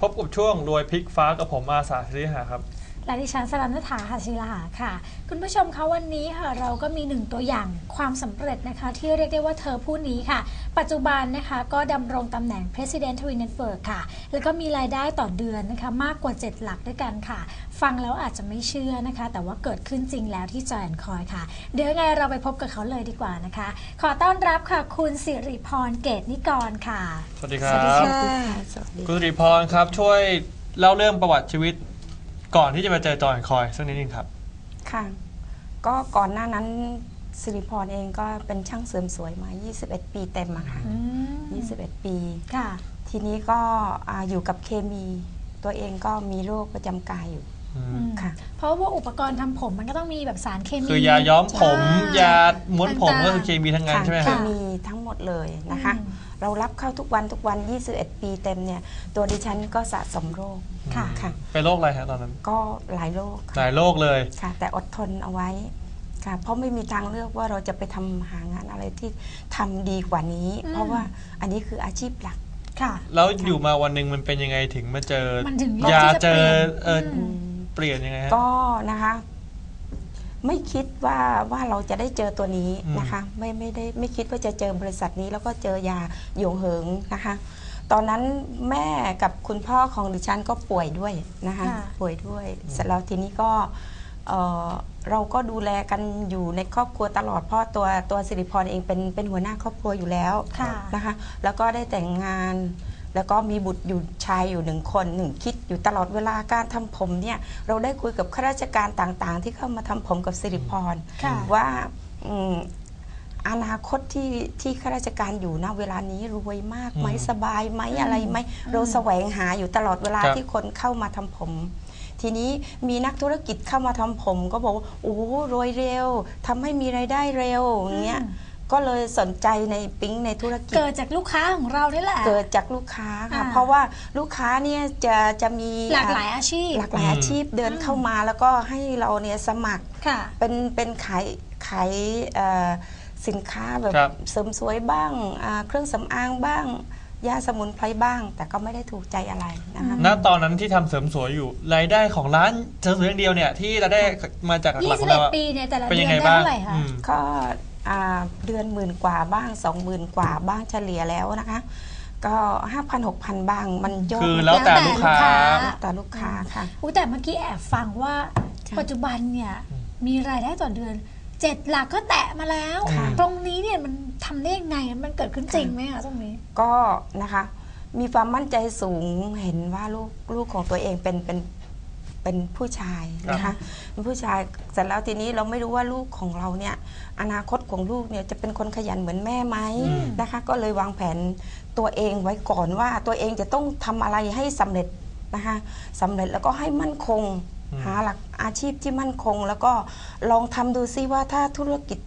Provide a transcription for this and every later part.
พบกับช่วงรวยพลิกฟ้ากับผมอาสาธิริหาครับ และดิฉันสรันฐาหาศิลาค่ะ คุณผู้ชมคะวันนี้ค่ะเราก็มีหนึ่งตัวอย่างความสำเร็จนะคะ ที่เรียกได้ว่าเธอผู้นี้ค่ะ ปัจจุบันนะคะก็ดำรงตำแหน่ง President Twin Network ค่ะ แล้วก็มีรายได้ต่อเดือนนะคะมากกว่า 7 หลักด้วยกันค่ะ ฟังแล้วอาจจะไม่เชื่อนะคะ แต่ว่าเกิดขึ้นจริงแล้วที่จอยแอนคอยค่ะ เดี๋ยวยังไงเราไปพบกับเขาเลยดีกว่านะคะ ขอต้อนรับค่ะ คุณสิริพรเกตนิกรค่ะ สวัสดีครับสวัสดีค่ะสวัสดีคุณสิริพรครับช่วยเล่าเรื่องประวัติชีวิต ก่อนที่จะมาเจอจอยคอยสักนิดนึงครับ ค่ะ ก็ก่อนหน้านั้นสิริพรเองก็เป็นช่างเสริมสวยมา 21 ปีเต็มอะค่ะอืม21 ปี ค่ะ ทีนี้ก็อ่าอยู่กับเคมี ตัวเองก็มีโรคประจำกายอยู่ อืมค่ะ เพราะว่าอุปกรณ์ทำผมมันก็ต้องมีแบบสารเคมีคือยาย้อมผม ใช่ ยาม้วนผมต่างๆก็คือเคมีทั้งนั้นค่ะใช่ไหมเคครับ มีทั้งหมดเลยนะคะ อืม เรารับเข้าทุกวันทุกวัน 21 ปีเต็มเนี่ย ตัวดิฉันก็สะสมโรคค่ะ ค่ะ เป็นโรคอะไรฮะตอนนั้น ก็หลายโรคหค่ะลายโรคเลยค่ะ แต่อดทนเอาไว้ค่ะ เพราะไม่มีทางเลือกว่าเราจะไปทำหางานอะไรที่ทำดีกว่านี้อืมเพราะว่าอันนี้คืออาชีพหลักค่ะ แล้วอยู่มาวันหนึ่งมันเป็นยังไงถึงมาเจอมันถึงยาที่จะเจอปลี่ยนเอออมเปลี่ยนยังไงฮะก็นะคะ ไม่คิดว่าว่าเราจะได้เจอตัวนี้อืมนะคะไม่ไม่ได้ไม่คิดว่าจะเจอบริษัทนี้ แล้วก็เจอยาหยงเหิงนะคะ ตอนนั้นแม่กับคุณพ่อของดิฉันก็ป่วยด้วยนะคะค่ะป่วยด้วย เสร็จแล้วทีนี้ก็เอ่อเราก็ดูแลกันอยู่ในครอบครัวตลอดเพราะตัวตัวสิริพรเองเป็นเป็นหัวหน้าครอบครัวอยู่แล้วค่ะ นะคะ แล้วก็ได้แต่งงาน แล้วก็มีบุตรอยู่ชายอยู่หนึ่งคนหนึ่งคิดอยู่ตลอดเวลาการทำผมเนี่ยเราได้คุยกับข้าราชการต่างๆ ที่เข้ามาทำผมกับสิริพรค่ะว่าอืมอนาคตที่ที่ข้าราชการอยู่นะเวลานี้รวยมากไหมอืมสบายไหมอะไรไหมเราแสวงหาอยู่ตลอดเวลาครับที่คนเข้ามาทำผม ทีนี้มีนักธุรกิจเข้ามาทำผม ก็บอกว่าโอ้รวยเร็วทำให้มีรายได้เร็วอย่างเงี้ยอืม ก็เลยสนใจในปิ๊งในธุรกิจ เกิดจากลูกค้าของเรานี่แหละ เกิดจากลูกค้าค่ะ อ่า เพราะว่าลูกค้าเนี่ยจะจะมีหลากหลายอาชีพหลากหลายอาชีพเดินอืมเข้ามาแล้วก็ให้เราเนี่ยสมัคร ค่ะ เป็นเป็นขายขายเอ่อสินค้าแบบครับ เสริมสวยบ้างอ่าเครื่องสำอางบ้าง ยาสมุนไพรบ้าง แต่ก็ไม่ได้ถูกใจอะไรนะคะอืมณตอนนั้นที่ทำเสริมสวยอยู่ รายได้ของร้านเสริมสวยอย่างเดียวเนี่ยที่เราได้มาจากหลักๆของเราอะ21 ปีเนี่ยแต่ละเป็นเดืยัองนไงได้บ้างเท่าไหร่คะ อืม ก็อ่า เดือนหมื่นกว่าบ้างสองหมื่นกว่าบ้างเฉลี่ยแล้วนะคะ ก็ห้าพันหกพันบ้างมันยอดคือแล้วแต่ลูกค้า แล้วแต่ลูกค้าค่ะอู้แต่เมื่อกี้แอบฟังว่าค่ะปัจจุบันเนี่ยอืมมีรายได้ต่อเดือนเจ็ดหลักก็แตะมาแล้วค่ะตรงนี้เนี่ยมันทำได้ยังไงมันเกิดขึ้นจริงไหมคะตรงนี้ ก็นะคะ มีความมั่นใจสูงเห็นว่าลูกลูกของตัวเองเป็นเป็น เป็นผู้ชายนะครัคะบเป็นผู้ชายเสร็จแล้วทีนี้เราไม่รู้ว่าลูกของเราเนี่ยอนาคตของลูกเนี่ยจะเป็นคนขยันเหมือนแม่ไหมอืมนะคะ ก็เลยวางแผนตัวเองไว้ก่อนว่าตัวเองจะต้องทำอะไรให้สำเร็จนะคะสำเร็จแล้วก็ให้มั่นคงอืมหาหลักอาชีพที่มั่นคง แล้วก็ลองทำดูซิว่าถ้าธุรกิจ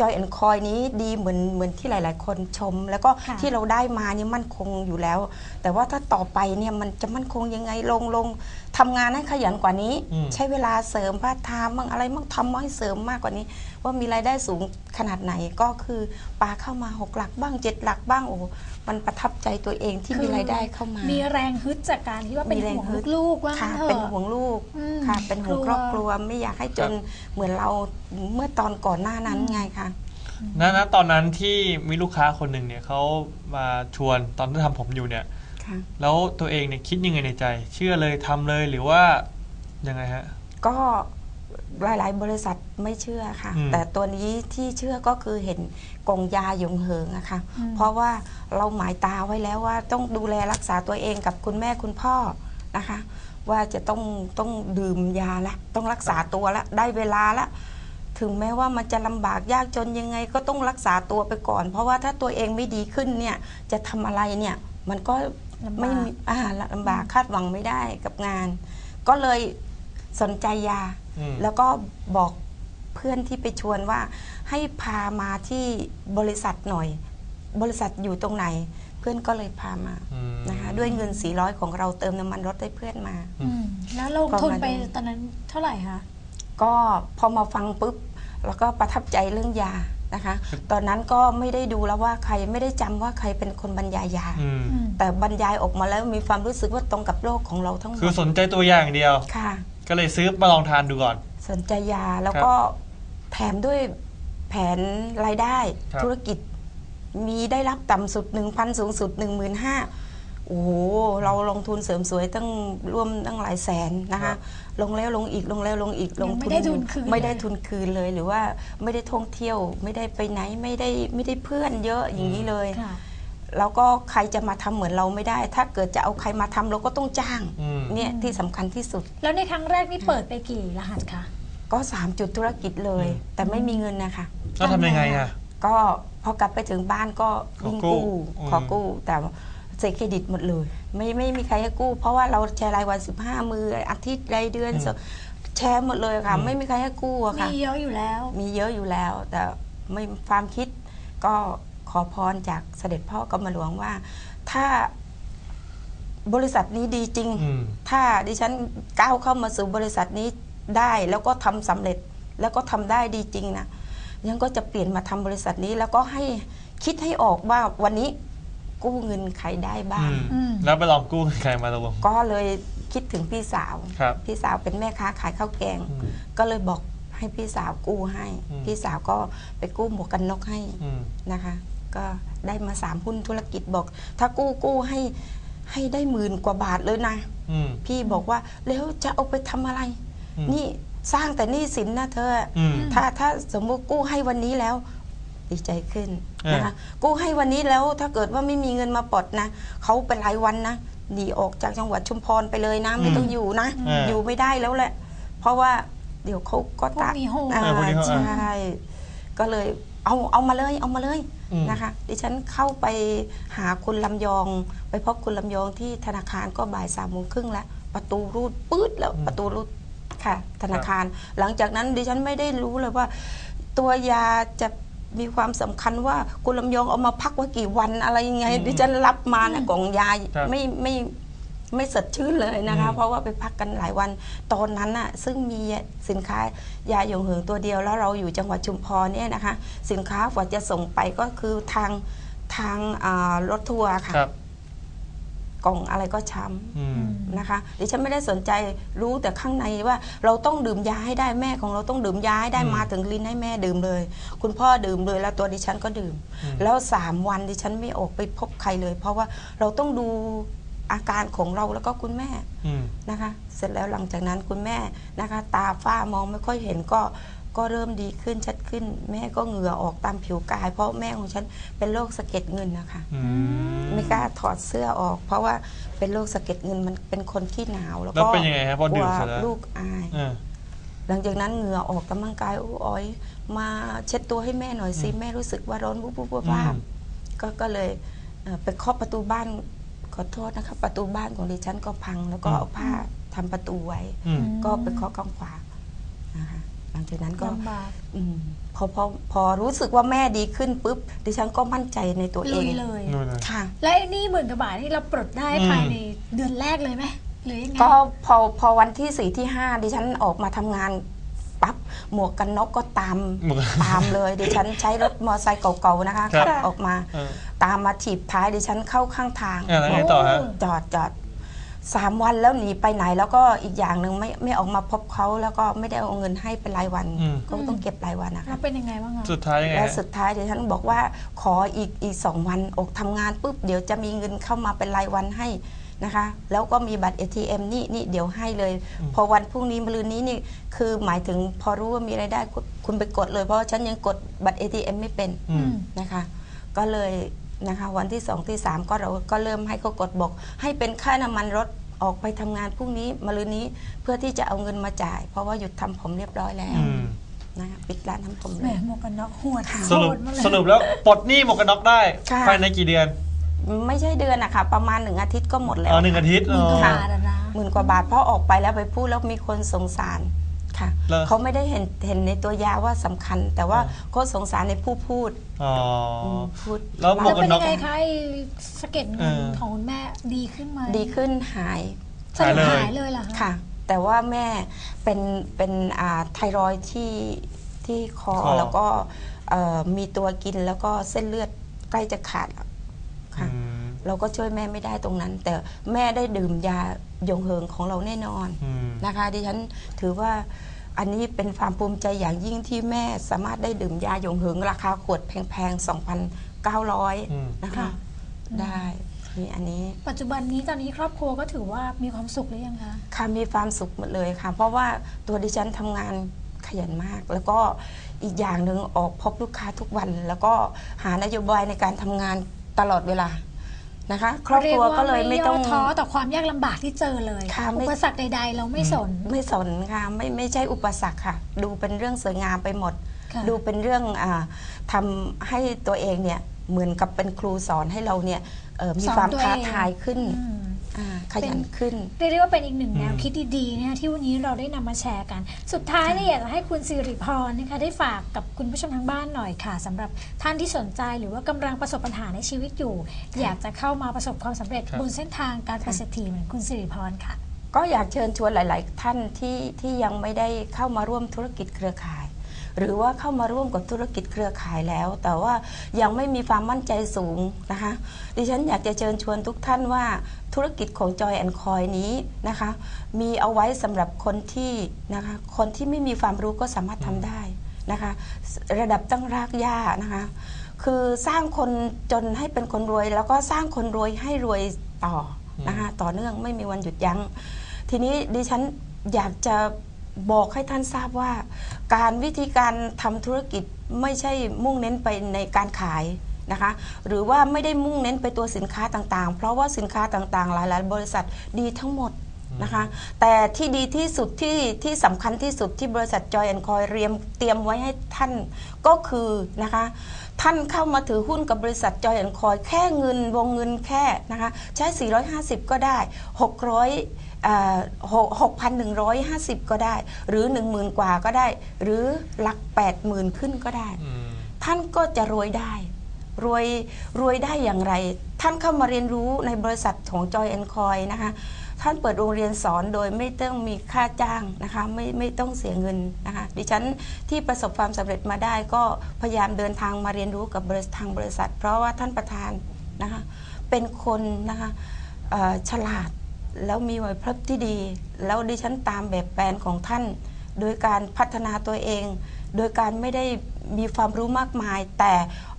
จอยแอนคอยนี้ดีเหมือนเหมือนที่หลาย ๆ คนชม แล้วก็ค่ะ ที่เราได้มาเนี่ยมั่นคงอยู่แล้ว แต่ว่าถ้าต่อไปเนี่ยมันจะมั่นคงยังไงลงลงทำงานให้ขยันกว่านี้ อืม ใช้เวลาเสริมพาร์ทไทม์บ้างอะไรบ้างทำให้เสริมมากกว่านี้ ว่ามีรายได้สูงขนาดไหนก็คือปลาเข้ามาหกหลักบ้างเจ็ดหลักบ้างโอ้มันประทับใจตัวเองที่มีรายได้เข้ามามีแรงฮึดจากการที่ว่าเป็นมีแรงห่วงฮึดลูกๆว่าค่ะงั้นเถอะเป็นห่วงลูก อืมค่ะเป็นห่วงกลัวครอบครัวไม่อยากให้จนเหมือนเราเมื่อตอนก่อนหน้านั้นไงคะ ณณตอนนั้นที่มีลูกค้าคนหนึ่งเนี่ยเขามาชวนตอนที่ทำผมอยู่เนี่ย ค่ะแล้วตัวเองเนี่ยคิดยังไงในใจ เชื่อเลยทำเลยหรือว่ายังไงฮะ ก็หลาย ๆ บริษัทไม่เชื่อค่ะ อืม แต่ตัวนี้ที่เชื่อก็คือเห็นกองยาหยงเหิงอะค่ะ อืม เพราะว่าเราหมายตาไว้แล้วว่าต้องดูแลรักษาตัวเองกับคุณแม่คุณพ่อนะคะ ว่าจะต้องต้องดื่มยาละ ต้องรักษาตัวละ ได้เวลาละ ถึงแม้ว่ามันจะลำบากยากจนยังไงก็ต้องรักษาตัวไปก่อน เพราะว่าถ้าตัวเองไม่ดีขึ้นเนี่ยจะทำอะไรเนี่ยมันก็ลำบากไม่มีอ่าลำบากคาดหวังไม่ได้กับงาน ก็เลยสนใจยาอืมแล้วก็บอกเพื่อนที่ไปชวนว่า ให้พามาที่บริษัทหน่อย บริษัทอยู่ตรงไหน เพื่อนก็เลยพามาอืมนะคะด้วยเงิน 400 ของเราเติมน้ำมันรถให้เพื่อนมาอืมแล้วลงทุนไปตอนนั้นเท่าไหร่คะ ก็พอมาฟังปุ๊บแล้วก็ประทับใจเรื่องยานะคะ ตอนนั้นก็ไม่ได้ดูแล้วว่าใครไม่ได้จำว่าใครเป็นคนบรรยายยาอืมอืมแต่บรรยายออกมาแล้วมีความรู้สึกว่าตรงกับโรคของเราทั้งหมคือดสนใจตัวอย่างเดียวค่ะ ก็เลยซื้อมาลองทานดูก่อน สนใจยาแล้วก็แถมด้วยแผนรายได้ครับธุรกิจมีได้รับต่ำสุด 1,000 สูงสุด 15,000 โอ้โหเราลงทุนเสริมสวยตั้งร่วมตั้งหลายแสนนะครัคะ บ ลงแล้วลงอีกลงแล้วลงอีกลงยังไม่ได้ทุนคืนไม่ได้ทุนคืนเลยหรือว่าไม่ได้ท่องเที่ยวไม่ได้ไปไหนไม่ได้ไม่ได้เพื่อนเยอะอย่างนี้เลย ค่ะ แล้วก็ใครจะมาทำเหมือนเราไม่ได้ ถ้าเกิดจะเอาใครมาทำเราก็ต้องจ้างอืม เนี่ยที่สำคัญที่สุดแล้วในครั้งแรกนี่เปิดไปกี่รหัสคะ ก็สามจุดธุรกิจเลย อืม แต่ไม่มีเงินนะคะ แล้วทำยังไงอะ ก็พอกลับไปถึงบ้านก็ขอวิ่งกู้กู้อืม ขอกู้แต่ เสียเครดิตหมดเลย ไม่ไม่มีใครให้กู้ เพราะว่าเราแชร์รายวัน 15 มืออาทิตย์รายเดือน แชร์หมดเลยค่ะอืมไม่มีใครให้กู้อะค่ะมีเยอะอยู่แล้ว มีเยอะอยู่แล้ว แต่ไม่ความคิดก็ขอพรจากเสด็จพ่อกรมหลวงว่า ถ้าบริษัทนี้ดีจริงอืมถ้าดิฉันก้าวเข้ามาสู่บริษัทนี้ได้แล้วก็ทำสำเร็จแล้วก็ทำได้ดีจริงนะยังก็จะเปลี่ยนมาทำบริษัทนี้แล้วก็ให้คิดให้ออกว่าวันนี้ กู้เงินใครได้บ้าง อืมอืมแล้วไปลองกู้ใครมาตกลง ก็เลยคิดถึงพี่สาว ครับพี่สาวเป็นแม่ค้าขายข้าวแกง อืมก็เลยบอกให้พี่สาวกู้ให้ อืม พี่สาวก็ไปกู้หมวกกันน็อกให้อืม นะคะ ก็ได้มาสามหุ้นธุรกิจบอก ถ้ากู้กู้ให้ให้ได้หมื่นกว่าบาทเลยนะ อืม พี่บอกว่าแล้วจะเอาไปทำอะไร อืม นี่สร้างแต่หนี้สินนะเธอออืม ถ้าถ้าสมมติกู้ให้วันนี้แล้ว ดีใจขึ้นเออนะคะกู้ให้วันนี้แล้วถ้าเกิดว่าไม่มีเงินมาปลดนะเขาเป็นรายวันนะหนีออกจากจังหวัดชุมพรไปเลยนะไม่ต้องอยู่นะเออออยู่ไม่ได้แล้วแหละ เพราะว่าเดี๋ยวเขาก็พวกตามีโหดอ่าเออพวกนี้เขาใช่ก็เลยเอาเอามาเลยเอามาเลยอืมนะคะดิฉันเข้าไปหาคุณลำยอง ไปพบคุณลำยองที่ธนาคารก็บ่ายสามโมงครึ่งแล้ว ประตูรูดปื๊ดแล้วอืมประตูรูดค่ะ ธนาคาร หลังจากนั้นดิฉันไม่ได้รู้เลยว่า ตัวยาจะ มีความสำคัญว่าคุณลำยองเอามาพักไว้กี่วันอะไรยังไงอืมดิฉันรับมานะกล่องยาครับไม่ไม่ไม่สดชื่นเลยนะคะอืมเพราะว่าไปพักกันหลายวันตอนนั้นน่ะซึ่งมีสินค้ายาหยงเหิงตัวเดียว แล้วเราอยู่จังหวัดชุมพรเนี่ยนะคะ สินค้ากว่าจะส่งไปก็คือทางทางอ่ารถทัวร์ค่ะครับ กล่องอะไรก็ช้ำอืมนะคะดิฉันไม่ได้สนใจรู้แต่ข้างในว่าเราต้องดื่มยาให้ได้แม่ของเราต้องดื่มยาให้ได้อืมมาถึงลิ้นให้แม่ดื่มเลย คุณพ่อดื่มเลยแล้วตัวดิฉันก็ดื่มอืมแล้วสามวันดิฉันไม่ออกไปพบใครเลย เพราะว่าเราต้องดูอาการของเราแล้วก็คุณแม่อืมนะคะ เสร็จแล้วหลังจากนั้นคุณแม่นะคะ ตาฝ้ามองไม่ค่อยเห็นก็ ก็เริ่มดีขึ้นชัดขึ้น แม่ก็เหงื่อออกตามผิวกาย เพราะแม่ของฉันเป็นโรคสะเก็ดเงินนะคะอืมไม่กล้าถอดเสื้อออก เพราะว่าเป็นโรคสะเก็ดเงินมันเป็นคนขี้หนาว แล้วแล้วก็เป็นยังไงครับพอดื่มกเสร็ลัจวแล้วลูกอายเออหลังจากนั้นเหงื่อออกกำลังกายโอ้อ้อยมาเช็ดตัวให้แม่หน่อยสิอืมแม่รู้สึกว่าร้อนวุบวุบวุบอืวาบมก็ก็เลยเอ่อไปเคาะประตูบ้านขอโทษนะคะประตูบ้านของดิฉันก็พัง แล้วก็เอาผ้าทำประตูไว้อืมก็ไปเคาะข้างขวานะคะ หลังจากนั้นก็ลำบากอืมพอพอพอรู้สึกว่าแม่ดีขึ้นปุ๊บดิฉันก็มั่นใจในตัวเอลุงยเลย นู่นเลยค่ะ และไอ้หนี่หมื่นกว่าบาทที่เราปลดได้อืม ภายในเดือนแรกเลยไหมหรือยังไงก็พอพอวันที่สี่ที่ห้าดิฉันออกมาทำงานปั๊บหมวกกันน็อกก็ตามหมวกตามเลยดิฉันใช้รถมอเตอร์ไซค์เก่าๆนะคะครับ ขับออกมา เออตามมาถีบท้ายดิฉันเข้าข้างทาง อะแล้วไงต่อฮะ จอดจอด สามวันแล้วหนีไปไหนแล้วก็อีกอย่างหนึ่งไม่ไม่ออกมาพบเขาแล้วก็ไม่ได้เอาเงินให้เป็นรายวัน อืม ก็ต้องเก็บรายวันนะคะแล้วเป็นยังไงบ้างอะสุดท้ายยังไงและฮะสุดท้ายดิฉันบอกว่าขออีกอีกสองวันออกทำงานปุ๊บเดี๋ยวจะมีเงินเข้ามาเป็นรายวันให้นะคะ แล้วก็มีบัตร ATM นี่นี่เดี๋ยวให้เลย พอวันพรุ่งนี้มะรืนนี้นี่คือหมายถึงพอรู้ว่ามีรายได้คุณคุณไปกดเลยเพราะว่าฉันยังกดบัตร ATM ไม่เป็น อืมนะคะ ก็เลย นะคะวันที่สองที่สามก็เราก็เริ่มให้เขากดบอก ให้เป็นค่าน้ำมันรถออกไปทำงานพรุ่งนี้มะรืนนี้เพื่อที่จะเอาเงินมาจ่าย เพราะว่าหยุดทำผมเรียบร้อยแล้วอืม นะคะปิดร้านทำผมแหเลมยหมวกกันน็อกโหดสรุปโหดมากเลย สรุปแล้วปลดหนี้หมวกกันน็อกได้ค่ะ ภายในกี่เดือนไม่ใช่เดือนอะค่ะประมาณหนึ่งอาทิตย์ก็หมดแล้วอ๋อหนึ่งอาทิตย์หมื่นกว่าอ๋อบาทอะนะ หมื่นกว่าบาทเพราะออกไปแล้วไปพูดแล้วมีคนสงสาร ค่ะแล้วเขาไม่ได้เห็นเห็นในตัวยาว่าสำคัญ แต่ว่าอ่าเขาสงสารในผู้พูดอ๋ออมพูดแล้วหมวแล้กวกัเป็นนน็ยัอกงไงคะไอ้สะเก็ดเงินเออ ของคุณแม่ดีขึ้นไหมดีขึ้นหายสรุปหายเลยหายเลยเหรอคะค่ะ แต่ว่าแม่เป็นเป็นอ่าไทรอยด์ที่ที่คอคอ แล้วก็เอ่อมีตัวกินแล้วก็เส้นเลือดใกล้จะขาดแล้วค่ะ อืม เราก็ช่วยแม่ไม่ได้ตรงนั้น แต่แม่ได้ดื่มยายงเหิงของเราแน่นอนอืม นะคะ ดิฉันถือว่าอันนี้เป็นความภูมิใจอย่างยิ่งที่แม่สามารถได้ดื่มยาหยงเหิง ราคาขวดแพงๆ2,900 นะคะ ค่ะ ได้นี่อันนี้ ปัจจุบันนี้ตอนนี้ครอบครัวก็ถือว่ามีความสุขหรือยังคะ ค่ะมีความสุขหมดเลยค่ะ เพราะว่าตัวดิฉันทำงานขยันมาก แล้วก็อีกอย่างหนึ่งออกพบลูกค้าทุกวัน แล้วก็หานโยบายในการทำงานตลอดเวลา นะคะ ครอบครัวก็เลยไม่ต้องรีกว่าย่ท้อต่อความยากลำบากที่เจอเลยค่ะไม่อุปสรรคใด ๆ เราไม่สนไม่สนค่ะไม่ไม่ใช่อุปสรรคค่ะ ดูเป็นเรื่องสวยงามไปหมดค่ะดูเป็นเรื่องอาทำให้ตัวเองเนี่ยเหมือนกับเป็นครูสอนให้เราเนี่ยเอ่อมีสอนความตัวท้าเองทายขึ้นอืมอ่า ขยันขึ้นเรียกได้ว่าเป็นอีกหนึ่งแนวอืมคิดดีๆนะคะที่วันนี้เราได้นำมาแชร์กัน สุดท้ายเนี่ยอยากจะให้คุณสิริพรนะคะได้ฝากกับคุณผู้ชมทางบ้านหน่อยค่ะสำหรับท่านที่สนใจหรือว่ากำลังประสบปัญหาในชีวิตอยู่ อยากจะเข้ามาประสบความสำเร็จครับบนเส้นทางการเป็นเศรษฐีเหมือนคุณสิริพรค่ะ ก็อยากเชิญชวนหลาย ๆ ท่านที่ที่ยังไม่ได้เข้ามาร่วมธุรกิจเครือข่าย หรือว่าเข้ามาร่วมกับธุรกิจเครือข่ายแล้ว แต่ว่ายังไม่มีความมั่นใจสูงนะคะ ดิฉันอยากจะเชิญชวนทุกท่านว่าธุรกิจของ Joy and Coin นี้นะคะ มีเอาไว้สำหรับคนที่นะคะคนที่ไม่มีความรู้ก็สามารถทำได้นะคะ ระดับตั้งรากหญ้านะคะคือสร้างคนจนให้เป็นคนรวย แล้วก็สร้างคนรวยให้รวยต่อนะคะต่อเนื่องไม่มีวันหยุดยัง้ง ทีนี้ดิฉันอยากจะ บอกให้ท่านทราบว่า การวิธีการทำธุรกิจไม่ใช่มุ่งเน้นไปในการขายนะคะ หรือว่าไม่ได้มุ่งเน้นไปตัวสินค้าต่างๆ เพราะว่าสินค้าต่างๆ หลายๆ บริษัทดีทั้งหมดนะคะแต่ที่ดีที่สุดที่ที่สำคัญที่สุดที่บริษัทจอยแอนคอยเรียมเตรียมไว้ให้ท่านก็คือนะคะท่านเข้ามาถือหุ้นกับบริษัทจอยแอนคอยแค่เงินวงเงินแค่นะคะใช้ 450 ก็ได้ 600อ่าหก 6,150 ก็ได้ หรือ 10,000 กว่าก็ได้ หรือหลัก 80,000 ขึ้นก็ได้อืมท่านก็จะรวยได้ รวยรวยได้อย่างไร ท่านเข้ามาเรียนรู้ในบริษัทของ Joy and Coin นะคะท่านเปิดโรงเรียนสอนโดยไม่ต้องมีค่าจ้างนะคะไม่ไม่ต้องเสียเงินนะคะดิฉันที่ประสบความสำเร็จมาได้ก็พยายามเดินทางมาเรียนรู้กับบริษัททางบริษัท เพราะว่าท่านประธานนะคะเป็นคนนะคะเอ่อฉลาด แล้วมีไหวพริบที่ดี แล้วดิฉันตามแบบแปลนของท่าน โดยการพัฒนาตัวเอง โดยการไม่ได้มีความรู้มากมาย แต่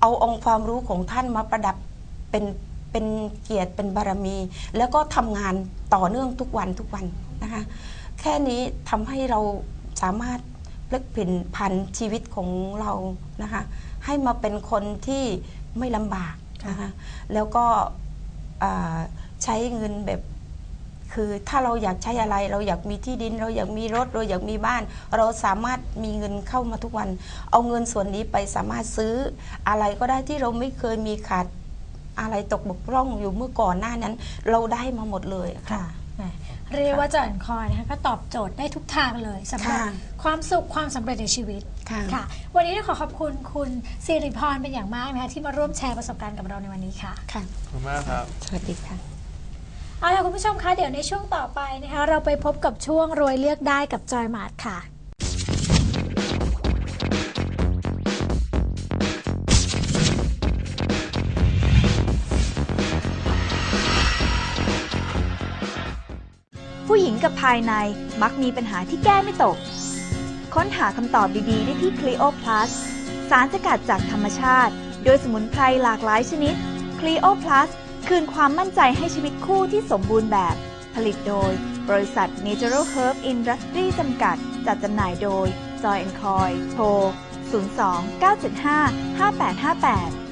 เอาองค์ความรู้ของท่านมาประดับเป็นเป็นเกียรติเป็นบารมี แล้วก็ทำงานต่อเนื่องทุกวันทุกวันนะคะแค่นี้ทำให้เราสามารถพลิกผินพันชีวิตของเรานะคะให้มาเป็นคนที่ไม่ลำบากนะคะแล้วก็ใช้เงินแบบ คือถ้าเราอยากใช้อะไรเราอยากมีที่ดิน เราอยากมีรถ เราอยากมีบ้าน เราสามารถมีเงินเข้ามาทุกวัน เอาเงินส่วนนี้ไปสามารถซื้ออะไรก็ได้ที่เราไม่เคยมีขาดอะไรตกบกพร่องอยู่เมื่อก่อนหน้านั้น เราได้มาหมดเลยค่ะค่ะแหมเรียกว่าจอยแอนคอยนะคะก็ตอบโจทย์ได้ทุกทางเลยสำหรับค่ะความสุขความสำเร็จในชีวิตค่ะค่ะ วันนี้ต้องขอขอบคุณคุณสิริพรเป็นอย่างมากนะคะที่มาร่วมแชร์ประสบการณ์กับเราในวันนี้ค่ะ ค่ะขอบคุณมากครับ สวัสดีค่ะ เอาล่ะคุณผู้ชมคะเดี๋ยวในช่วงต่อไปนะคะเราไปพบกับช่วงรวยเลือกได้กับจอยมาร์ทค่ะ ผู้หญิงกับภายในมักมีปัญหาที่แก้ไม่ตก ค้นหาคำตอบดีๆ ได้ที่ Clio Plus สารสกัดจากธรรมชาติ โดยสมุนไพรหลากหลายชนิด Clio Plus คืนความมั่นใจให้ชีวิตคู่ที่สมบูรณ์แบบ ผลิตโดย บริษัท Natural Herb Industry จำกัด จัดจำหน่ายโดย Joy Coy โทร 02 975 5858